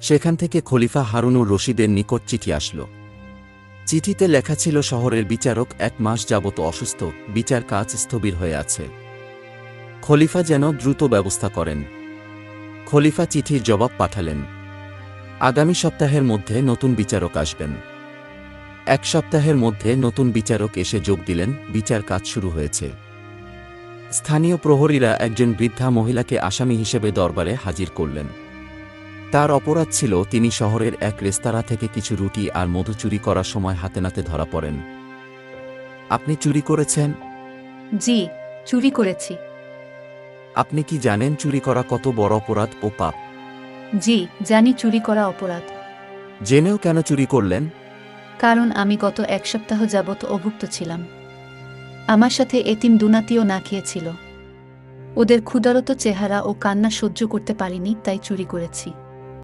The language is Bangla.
সেখান থেকে খলিফা হারুনুর রশিদের নিকট চিঠি আসলো। চিঠিতে লেখা ছিল, শহরের বিচারক এক মাস যাবত অসুস্থ, বিচার কাজ স্থবির হয়ে আছে। খলিফা যেন দ্রুত ব্যবস্থা করেন। খলিফা চিঠির জবাব পাঠালেন। আগামী সপ্তাহের মধ্যে নতুন বিচারক আসবেন। এক সপ্তাহের মধ্যে নতুন বিচারক এসে যোগ দিলেন, বিচার কাজ শুরু হয়েছে। স্থানীয় প্রহরীরা একজন বৃদ্ধা মহিলাকে আসামি হিসেবে দরবারে হাজির করলেন। তার অপরাধ ছিল তিনি শহরের এক রেস্তোরাঁ থেকে কিছু রুটি আর মধু চুরি করার সময় হাতে নাতে ধরা পড়েন। আপনি চুরি করেছেন? জি চুরি করেছি। আপনি কি জানেন চুরি করা কত বড় অপরাধ ও পাপ? জি জানি চুরি করা অপরাধ। জেনেও কেন চুরি করলেন? কারণ আমি গত এক সপ্তাহ যাবৎ অভুক্ত ছিলাম। আমার সাথে এতিম দুনাতিও না খেয়েছিল। ওদের ক্ষুধারত চেহারা ও কান্না সহ্য করতে পারিনি তাই চুরি করেছি।